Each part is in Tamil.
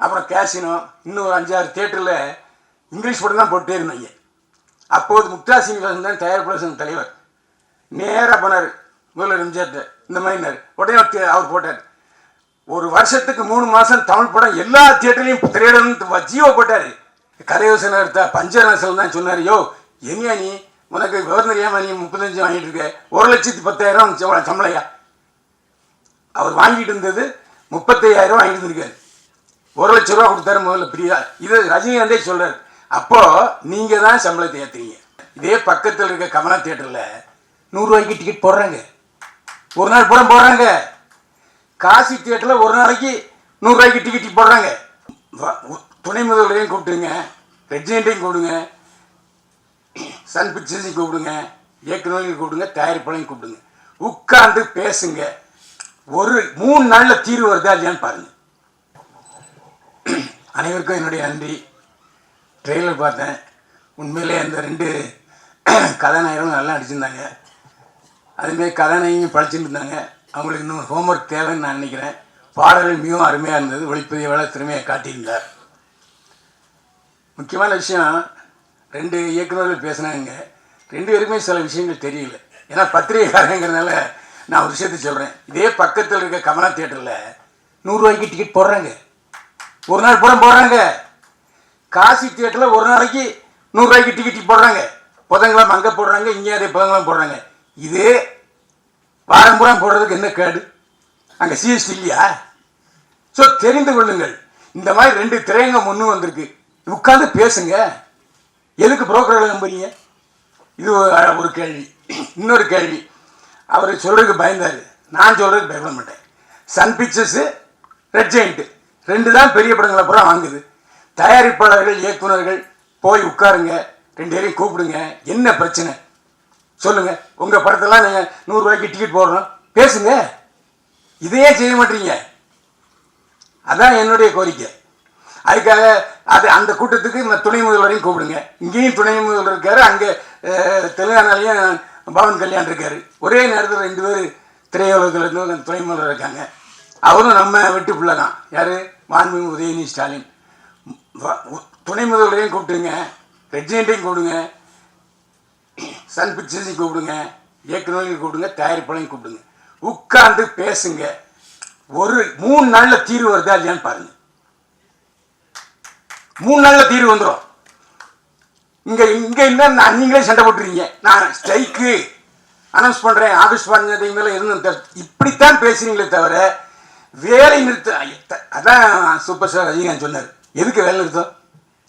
அப்புறம் கேசினோ இன்னும் ஒரு அஞ்சாறு தேட்டரில் இங்கிலீஷ் படம் தான் போட்டே இருந்தாங்க அப்போது முக்தா சீனிவாசன் தான் தயாரிப்பாளர் சங்க தலைவர். நேராக போனார் முதல்வர் எம்ஜிஆர்ட்ட இந்த மாதிரினார் உடனே அவர் அவர் போட்டார். ஒரு வருஷத்துக்கு மூணு மாதம் தமிழ் படம் எல்லா தியேட்டர்லையும் திரையிடணும் ஜீவோ போட்டார். கலையோசனை எடுத்தா பஞ்சரசல் தான் சொன்னார் யோ எங்கேயா நீ? உனக்கு கவர்னர் ஏமா நீ முப்பத்தஞ்சு வாங்கிட்டு இருக்க? ஒரு லட்சத்தி பத்தாயிரம் சம்பளையா? அவர் வாங்கிட்டு இருந்தது முப்பத்தையாயிரம் வாங்கிட்டு இருந்திருக்காரு ஒரு லட்ச ரூபா கொடுத்தாரு முதல்ல பிரியா. இது ரஜினிகாந்தே சொல்றாரு. அப்போ நீங்க தான் சம்பளத்தை ஏத்துறீங்க. இதே பக்கத்தில் இருக்க கமலா தியேட்டர்ல நூறுரூவாய்க்கு டிக்கெட் போடுறாங்க. ஒரு நாள் படம் போடுறாங்க. காசி தியேட்டரில் ஒரு நாளைக்கு நூறுரூவாய்க்கு டிக்கெட் போடுறாங்க. துணை முதல்வரையும் கூப்பிட்டுங்க ரெஜினண்ட்டையும் கூப்பிடுங்க. சன் பிக்சர்ஸையும் கூப்பிடுங்க. இயக்குநரையும் கூப்பிடுங்க. தயாரிப்பாளையும் கூப்பிடுங்க. உட்கார்ந்து பேசுங்க. ஒரு மூணு நாளில் தீர்வு வருதா இல்லையான்னு பாருங்கள் அனைவருக்கும் என்னுடைய நன்றி. ட்ரெயிலர் பார்த்தேன். உண்மையிலே அந்த ரெண்டு கதாநாயகரும் நல்லா நடிச்சிருந்தாங்க. அதுமாரி கதாநாயகியும் படிச்சுட்டு இருந்தாங்க. அவங்களுக்கு இன்னும் ஹோம்ஒர்க் தேவைன்னு நான் நினைக்கிறேன். பாடல்கள் மிகவும் அருமையாக இருந்தது. ஒளிப்பதிவாளர் திறமையை காட்டியிருந்தார். முக்கியமான விஷயம் ரெண்டு இயக்குநர்கள் பேசுனாங்க. ரெண்டு பேருக்குமே சில விஷயங்கள் தெரியல. ஏன்னா பத்திரிகைக்காரங்கிறதுனால நான் ஒரு விஷயத்த சொல்கிறேன் இதே பக்கத்தில் இருக்க கமலா தியேட்டரில் நூறுரூவாய்க்கு டிக்கெட் போடுறாங்க. ஒரு நாள் படம் போடுறாங்க. காசி தியேட்டரில் ஒரு நாளைக்கு நூறுரூவாய்க்கு டிக்கெட் போடுறாங்க. புதன்கிழமை அங்கே போடுறாங்க இங்கே அதே புதன்கிழமை போடுறாங்க. இதே பாரம்பரம் போடுறதுக்கு என்ன கேடு? அங்கே சிஎஸ்டி இல்லையா? ஸோ தெரிந்து கொள்ளுங்கள். இந்த மாதிரி ரெண்டு திரையங்கம் ஒன்று வந்திருக்கு. உட்காந்து பேசுங்க. எதுக்கு புரோக்கர்களை நம்புறீங்க? இது ஒரு- ஒரு கேள்வி. இன்னொரு கேள்வி. அவர் சொல்கிறதுக்கு பயந்தார். நான் சொல்கிறதுக்கு பயப்பட மாட்டேன். சன் பிக்சர்ஸு ரெட் ஜெயிண்ட்டு ரெண்டு தான் பெரிய படங்களை பூரா வாங்குது. தயாரிப்பாளர்கள் இயக்குனர்கள் போய் உட்காருங்க. ரெண்டு பேரையும் கூப்பிடுங்க. என்ன பிரச்சனை? சொல்லுங்க. உங்கள் படத்தெல்லாம் நீங்கள் நூறுரூவாய்க்கு டிக்கெட் போடுறோம். பேசுங்க. இதையே செய்ய மாட்டீங்க. அதான் என்னுடைய கோரிக்கை. அதுக்காக அது அந்த கூட்டத்துக்கு இந்த துணை முதல்வரையும் கூப்பிடுங்க. இங்கேயும் துணை முதல்வர் இருக்காரு அங்கே தெலுங்கானாலையும் பவன் கல்யாண் இருக்காரு. ஒரே நேரத்தில் ரெண்டு பேர் திரையுலகத்தில் இருந்து துணை முதல்வர் இருக்காங்க. அவரும் நம்ம வெட்டு பிள்ளை தான். யார்? மாண்புமிகு உதயநிதி ஸ்டாலின். துணை முதல்வரையும் கூப்பிட்டுங்க ரெஜினண்ட்டையும் கூப்பிடுங்க. சன் பிக்சர்ஸையும் கூப்பிடுங்க. இயக்குநரையும் கூப்பிடுங்க. தயாரிப்பாளையும் கூப்பிடுங்க. உட்கார்ந்து பேசுங்க. ஒரு மூணு நாளில் தீர்வு வருதா இல்லையான்னு பாருங்க. மூணு நாளில் தீர்வு வந்துடும் இங்கே இங்கே என்ன நான் நீங்களே சண்டை போட்டுறீங்க நான் ஸ்ட்ரைக்கு. அனௌன்ஸ் பண்ணுறேன் ஆகஸ்ட் பதினஞ்சாம் மேலே இருந்து இப்படித்தான் பேசுறீங்களே தவிர வேலை நிறுத்தம் அதான் சூப்பர் ஸ்டார் ரஜினிகாந்த் சொன்னார். எதுக்கு வேலை நிறுத்தம்?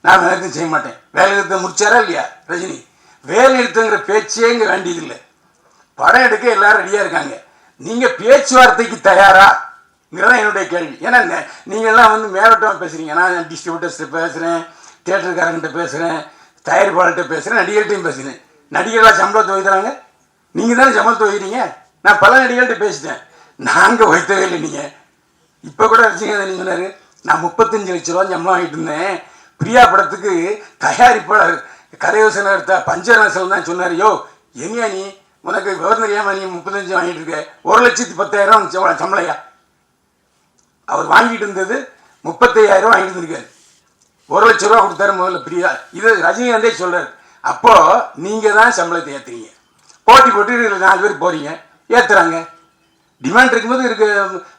நான் வேலை நிறுத்தம் செய்ய மாட்டேன். வேலை நிறுத்தம் முடிச்சாரா இல்லையா ரஜினி? வேலை நிறுத்தங்கிற பேச்சே இங்கே வேண்டியதில்லை படம் எடுக்க எல்லாரும் ரெடியாக இருக்காங்க. நீங்கள் பேச்சுவார்த்தைக்கு தயாரா? தான் என்னுடைய கேள்வி. ஏன்னா நீங்கள்லாம் வந்து மேலோட்டமாக பேசுகிறீங்க நான் டிஸ்ட்ரிபியூட்டர்ஸ்ட்ட பேசுகிறேன் தேட்டருக்காரங்கிட்ட பேசுகிறேன் தயாரிப்பாளர்கிட்ட பேசுகிறேன் நடிகர்கிட்டையும் பேசுகிறேன் நடிகர்களாக சம்பளம் துவைக்கிறாங்க நீங்கள் தானே சம்பளம் துவைக்கிறீங்க நான் பல நடிகர்கள்ட்ட பேசிட்டேன். நாங்கள் வைத்தவே இல்லை நீங்கள் இப்போ கூட ரசிகன் சொன்னார்? நான் முப்பத்தஞ்சு லட்ச ரூபா சம்பளம் வாங்கிட்டு இருந்தேன். பிரியா படத்துக்கு தயாரிப்பாளர் கதையோசனை எடுத்த பஞ்சநாசல் தான் சொன்னார். யோ எங்கேயா நீ? உனக்கு கவர்னர் ஏமா நீ முப்பத்தஞ்சு வாங்கிட்டு இருக்க? ஒரு லட்சத்து பத்தாயிரம் சம்பளையா அவர் வாங்கிட்டு இருந்தது முப்பத்தையாயிரம் வாங்கிட்டு இருந்திருக்காரு ஒரு லட்ச ரூபா கொடுத்தாரு முதல்ல பிரியா. இது ரஜினிகாந்தே சொல்கிறார் அப்போது நீங்கள் தான் சம்பளத்தை ஏற்றுறீங்க போட்டி போட்டு நாலு பேர் போகிறீங்க ஏற்றுறாங்க டிமாண்ட் இருக்கும்போது இருக்கு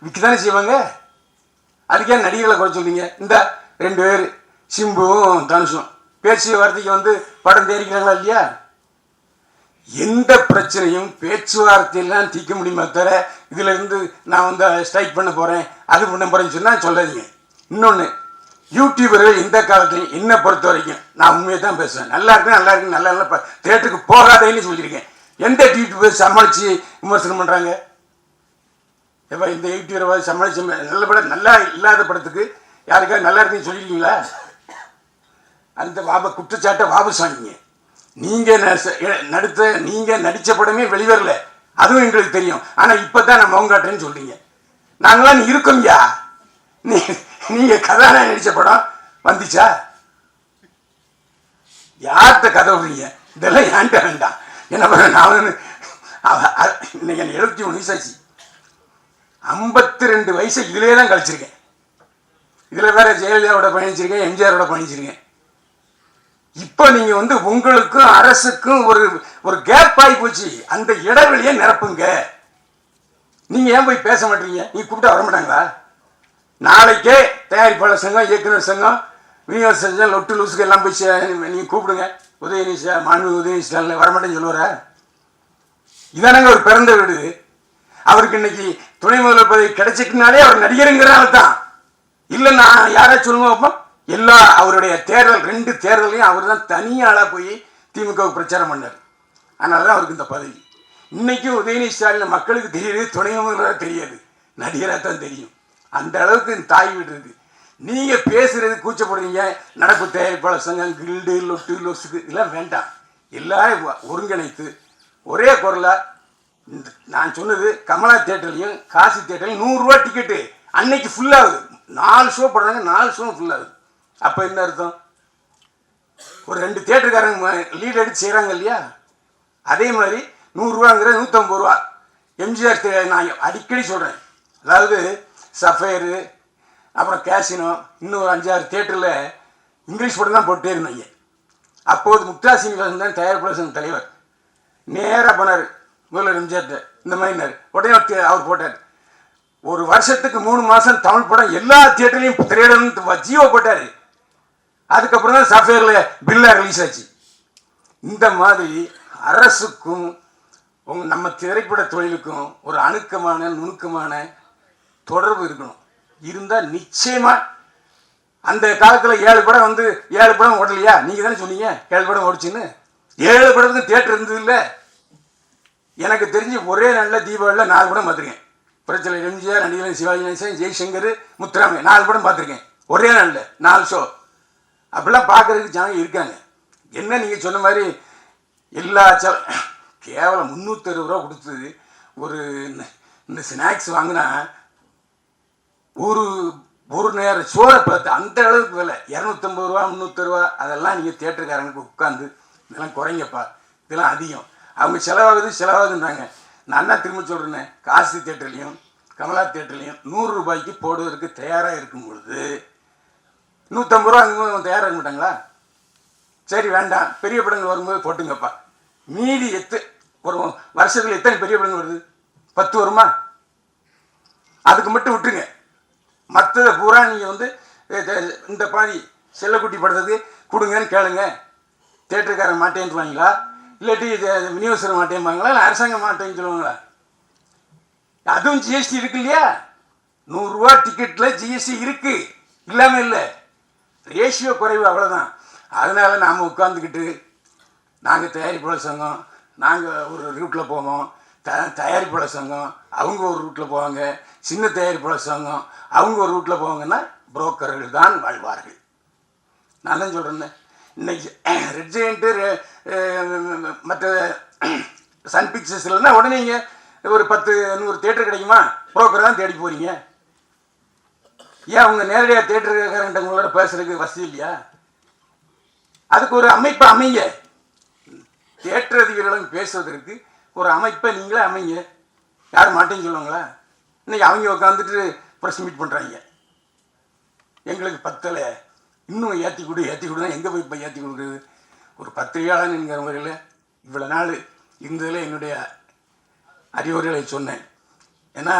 விற்க தானே செய்வாங்க? அதுக்கே நடிகர்களை குறை சொல்றீங்க? இந்த ரெண்டு பேர் சிம்புவும் தனுஷும். பேச்சு வார்த்தைக்கு வந்து படம் தேடிக்கிறாங்களா இல்லையா? எந்த பிரச்சனையும் பேச்சுவார்த்தையெல்லாம் தீர்க்க முடியுமா தவிர இதுல இருந்து நான் வந்து ஸ்ட்ரைக் பண்ண போறேன் அது பண்ண போறேன்னு சொன்னா சொல்லாதீங்க. இன்னொன்று யூடியூபர்கள் இந்த காலத்துலையும் என்னை பொறுத்த வரைக்கும் நான் உண்மையை தான் பேசுவேன். நல்லா இருக்கு நல்லா இருக்கு நல்லா இல்லை தேட்டருக்கு போகாதேன்னு சொல்லியிருக்கேன். எந்த யூடியூபர் சமாளித்து விமர்சனம் பண்ணுறாங்க எப்போ இந்த யூடியூபரை சமாளிச்சு நல்ல படம் நல்லா இல்லாத படத்துக்கு யாருக்காவது நல்லா இருக்குன்னு சொல்லியிருக்கீங்களா அந்த வாப குற்றச்சாட்டை வாபஸ் வாங்கிங்க நீங்கள் ந- நீங்கள் நடித்த படமே வெளிவரல. அதுவும் எங்களுக்கு தெரியும். ஆனால் இப்போ தான் நான் மௌங்காட்டேன்னு சொல்கிறீங்க நாங்களாம் இருக்கோங்கயா நீ நீங்கள் கதாநாயகன் நடித்த படம் வந்துச்சா? யார்கிட்ட கதை விடுறீங்க இதெல்லாம் ஏன்ட்ட வேண்டாம். என்ன பண்ண நான் இன்னைக்கு எனக்கு எழுபத்தி ஒன்று வயசாச்சு. ஐம்பத்தி ரெண்டு வயசை இதிலே தான் கழிச்சிருக்கேன். இதில் வேற ஜெயலலிதாவோட பயணிச்சிருக்கேன் எம்ஜிஆரோட பயணிச்சிருக்கேன். இப்போ நீங்கள் வந்து உங்களுக்கும் அரசுக்கும் ஒரு ஒரு கேப் ஆகி போச்சு. அந்த இடைவெளியை நிரப்புங்க. நீங்கள் ஏன் போய் பேச மாட்டீங்க? நீ கூப்பிட்டா வர மாட்டாங்களா? நாளைக்கே தயாரிப்பாளர் சங்கம் இயக்குனர் சங்கம் விநியோக சங்கம் லொட்டு லூசுக்கு எல்லாம் போய் நீங்கள் கூப்பிடுங்க. உதயநிதி ஸ்டா- மாண்பு உதயநிதி ஸ்டாலின் வரமாட்டேன்னு சொல்லுவார? இதானங்க ஒரு பிறந்த வீடு. அவருக்கு இன்னைக்கு துணை முதல்வர் பதவி கிடைச்சிக்கினாலே அவர் நடிகருங்கிறனால தான். இல்லை நான் யாரை சொல்லுங்க அப்போ? எல்லா அவருடைய தேர்தல் ரெண்டு தேர்தலையும் அவர் தான் தனியாளாக போய் திமுகவுக்கு பிரச்சாரம் பண்ணார். அதனால தான் அவருக்கு இந்த பதவி. இன்னைக்கும் உதயநிதி ஸ்டாலின் மக்களுக்கு தெரியுது துணை முதல்வராக தெரியாது. நடிகராக தான் தெரியும். அந்த அளவுக்கு தாய் விடுறது நீங்கள் பேசுகிறது கூச்சப்படுவீங்க கூச்சப்படுறீங்க நடப்பு தயாரிப்பாளர் சங்கம் கில்டு லொட்டு லொசுக்கு இதெல்லாம் வேண்டாம். எல்லாரும் ஒருங்கிணைத்து ஒரே குரலாக நான் சொன்னது கமலா தேட்டர்லையும் காசி தேட்டர்லையும் நூறுரூவா டிக்கெட்டு அன்னைக்கு ஃபுல்லாகுது நாலு ஷோ போடுறாங்க நாலு ஷோ ஃபுல்லாகுது அப்போ என்ன அர்த்தம்? ஒரு ரெண்டு தேட்டருக்காரங்க லீட் எடுத்து செய்கிறாங்க இல்லையா? அதே மாதிரி நூறுரூவாங்கிற நூற்றம்பது ரூபா. எம்ஜிஆர் நான் அடிக்கடி சொல்கிறேன் அதாவது சஃபையரு அப்புறம் கேசினோ இன்னும் ஒரு அஞ்சாறு தேட்டரில் இங்கிலீஷ் படம் தான் போட்டே இருந்தாங்க அப்போது முக்தா சீனிவாசன் தான் தயாரிப்பாளர் தலைவர். நேராக போனார். முதல்வர் எம்ஜிஆர்ட்ட இந்த மாதிரினார் உடனே அவர் தே- அவர் போட்டார். ஒரு வருஷத்துக்கு மூணு மாதம் தமிழ் படம் எல்லா தியேட்டர்லையும் திரையிடணும் ஜியோ போட்டார். அதுக்கப்புறம் தான் சஃபேரில் பில்லா ரிலீஸ் ஆச்சு. இந்த மாதிரி அரசுக்கும் நம்ம திரைப்பட தொழிலுக்கும் ஒரு அணுக்கமான நுணுக்கமான தொடர்பு இருக்கணும். இருந்தால் நிச்சயமாக அந்த காலத்தில் ஏழு படம் வந்து ஏழு படம் ஓடலையா? நீங்கள் தானே சொன்னீங்க ஏழு படம் ஓடிச்சுன்னு. ஏழு படத்துக்கு தேட்டர் இருந்தது இல்லை. எனக்கு தெரிஞ்சு ஒரே நல்ல தீபாவளியில் நாலு படம் பார்த்துருக்கேன். பிரச்சனை எம்ஜிஆர் நடிகர் சிவாஜி கணேசன் ஜெய்சங்கர் முத்துராமன் நாலு படம் பார்த்துருக்கேன். ஒரே நாளில் நாலு ஷோ அப்படிலாம் பார்க்குறதுக்கு ஜனங்க இருக்காங்க. என்ன நீங்கள் சொன்ன மாதிரி எல்லா ச கேவலம் முந்நூற்றறுபது ரூபா கொடுத்து ஒரு இந்த- இந்த ஸ்நாக்ஸ் வாங்கினா ஒரு ஒரு நேரம் சோறை பார்த்து அந்த அளவுக்கு விலை. இரநூத்தம்பது ரூபா முந்நூற்றி ரூபா அதெல்லாம் நீங்கள் தேட்டருக்காரங்களுக்கு உட்காந்து இதெல்லாம் குறைங்கப்பா. இதெல்லாம் அதிகம். அவங்க செலவாகுது செலவாகுதுன்றாங்க நான் என்ன திரும்ப சொல்கிறேன்னே காசி தேட்டர்லேயும் கமலா தேட்டர்லேயும் நூறு ரூபாய்க்கு போடுவதற்கு தயாராக இருக்கும் பொழுது நூற்றம்பது ரூபா அங்கே தயாராக இருக்க மாட்டாங்களா? சரி வேண்டாம். பெரிய படங்கள் வரும்போது போட்டுங்கப்பா. மீதி எத்து ஒரு வருஷத்தில் எத்தனை பெரிய படங்கள் வருது? பத்து வருமா? அதுக்கு மட்டும் விட்டுருங்க. மற்றதை பூரா நீங்கள் வந்து இந்த பாதி செல்லக்குட்டி படத்துக்கு கொடுங்கன்னு கேளுங்க. தேட்டருக்காரன் வாங்கிங்களா இல்லாட்டி இது மாட்டேம்பாங்களா? இல்லை அரசாங்கம் மாட்டேன்னு சொல்லுவாங்களா? அதுவும் ஜிஎஸ்டி இருக்கு இல்லையா? நூறுரூவா டிக்கெட்டில் ஜிஎஸ்டி இருக்குது இல்லாமல் இல்லை. ரேஷியோ குறைவு அவ்வளோதான் அதனால் நாம் உட்காந்துக்கிட்டு நாங்கள் தயாரிப்பாளர் சங்கம் நாங்கள் ஒரு ரூட்டில் போவோம் த தயாரிப்பாளர் சங்கம் அவங்க ஒரு ரூட்டில் போவாங்க. சின்ன தயாரிப்பாளர் சங்கம் அவங்க ஒரு ரூட்டில் போவாங்கன்னா புரோக்கர்கள் தான் வாழ்வார்கள். நான் தான் சொல்கிறேன் இன்னைக்கு ரெட் மற்ற சன் பிக்சர்ஸ்லன்னா உடனே இங்கே ஒரு பத்து நூறு தேட்டர் கிடைக்குமா? புரோக்கர் தான் தேடி போகிறீங்க ஏன் அவங்க நேரடியாக தேட்டருக்காரங்கிட்ட உங்களோட பேசுறதுக்கு வசதி இல்லையா? அதுக்கு ஒரு அமைப்பை அமைங்க. தேட்டர் அதிகாரிகளும் பேசுவதற்கு ஒரு அமைப்பை நீங்களே அமைங்க. யாரும் மாட்டேன்னு சொல்லுவாங்களா? இன்னைக்கு அவங்க உட்காந்துட்டு ப்ரெஸ் மீட் பண்ணுறாங்க எங்களுக்கு பத்தலை. இன்னும் ஏற்றி கொடு ஏற்றி கொடுனா எங்கே போய் இப்போ ஏற்றி கொடுக்குறது ஒரு பத்திரிகையாளனுங்கிற முறையில் இவ்வளோ நாள் இருந்ததில் என்னுடைய அறிவுரைகளை சொன்னேன். ஏன்னா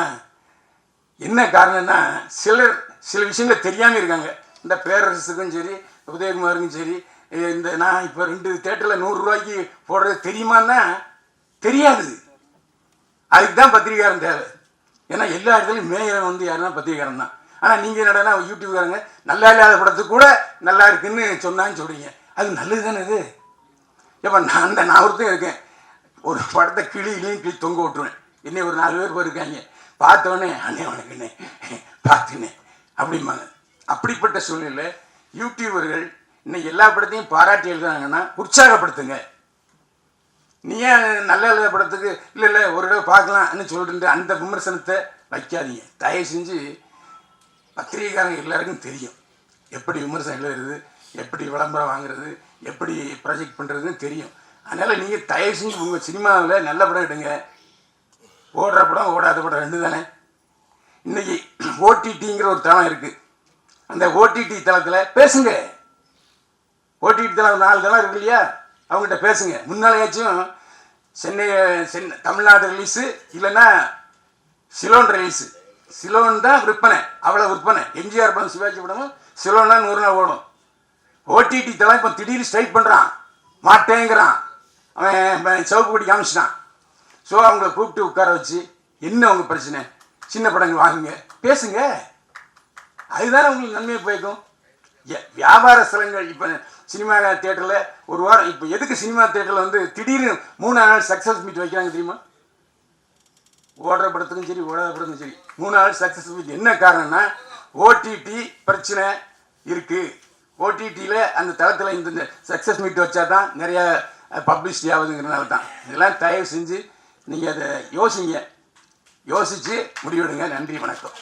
என்ன காரணம்னா சிலர் சில விஷயங்கள் தெரியாமல் இருக்காங்க. இந்த பேரரசுக்கும் சரி உதயகுமாருக்கும் சரி இந்த நான் இப்போ ரெண்டு தேட்டரில் நூறுரூவாய்க்கு போடுறது தெரியுமான்னா தெரியாது. அதுக்கு தான் பத்திரிகாரம் தேவை. ஏன்னா எல்லா இடத்துலையும் மேயரன் வந்து யாருன்னா பத்திரிகாரம் தான் ஆனால் நீங்கள் என்னடா யூடியூப்காரங்க நல்லா இல்லாத படத்துக்கு கூட நல்லா இருக்குன்னு சொன்னான்னு சொல்கிறீங்க அது நல்லது தானே இது? ஏப்பா நான் அந்த நான் ஒருத்தன் இருக்கேன். ஒரு படத்தை கிளி கிளியும் கிளி தொங்க விட்டுருவேன். இன்னும் ஒரு நாலு பேர் போயிருக்காங்க. பார்த்தோன்னே அண்ணே வணக்கண்ணே பார்த்துனே அப்படிம்பாங்க. அப்படிப்பட்ட சூழ்நிலை யூடியூபர்கள் இன்னைக்கு எல்லா படத்தையும் பாராட்டி எழுதுனாங்கன்னா உற்சாகப்படுத்துங்க. நீ ஏன் நல்ல நல்ல படத்துக்கு இல்லை இல்லை ஒரு தடவை பார்க்கலாம்னு சொல்லிட்டு அந்த விமர்சனத்தை வைக்காதீங்க. தயவு செஞ்சு பத்திரிகைக்காரங்க எல்லாருக்கும் தெரியும். எப்படி விமர்சனம் எழுதுறது எப்படி விளம்பரம் வாங்குறது எப்படி ப்ராஜெக்ட் பண்ணுறதுன்னு தெரியும். அதனால் நீங்கள் தயவு செஞ்சு உங்கள் சினிமாவில் நல்ல படம் எடுங்க. ஓடுற படம் ஓடாத படம் ரெண்டு தானே? இன்றைக்கி ஓடிடிங்கிற ஒரு தளம் இருக்குது அந்த ஓடிடி தளத்தில் பேசுங்க. ஓடிடி தளம் நாலு தளம் இருக்கு இல்லையா? அவங்ககிட்ட பேசுங்க. முன்னாலேயாச்சும் சென்னை சென்னை தமிழ்நாடு ரிலீஸு இல்லைன்னா சிலோன் ரிலீஸு சிலோன் தான் விற்பனை அவ்வளோ விற்பனை. எம்ஜிஆர் படம் சிவாஜி படமும் சிலோன் தான் நூறு நாள் ஓடும் ஓடிடி தளம் இப்போ திடீர்னு ஸ்ட்ரைக் பண்ணுறான் மாட்டேங்கிறான். அவன் சவுக்கு பிடி காமிச்சிட்டான். ஸோ அவங்கள கூப்பிட்டு உட்கார வச்சு என்ன உங்கள் பிரச்சனை? சின்ன படங்கள் வாங்குங்க. பேசுங்க. அதுதானே உங்களுக்கு நன்மையை போய்க்கும். எ- வியாபார ஸ்தலங்கள் இப்போ சினிமா தேட்டரில் ஒரு வாரம் இப்போ எதுக்கு சினிமா தேட்டரில் வந்து திடீர்னு மூணு நாள் சக்ஸஸ் மீட் வைக்கிறாங்க தெரியுமா? ஓடுற படத்துக்கும் சரி ஓடாத படத்துக்கும் சரி மூணு நாள் சக்ஸஸ் என்ன காரணம்னா ஓடிடி பிரச்சனை இருக்குது ஓடிடியில் அந்த தளத்தில் இந்த சக்ஸஸ் மீட் வச்சா தான் நிறையா பப்ளிசிட்டி ஆகுதுங்கிறனால தான் இதெல்லாம் தயவு செஞ்சு நீங்கள் அதை யோசிங்க. யோசித்து முடிவெடுங்க. நன்றி வணக்கம்.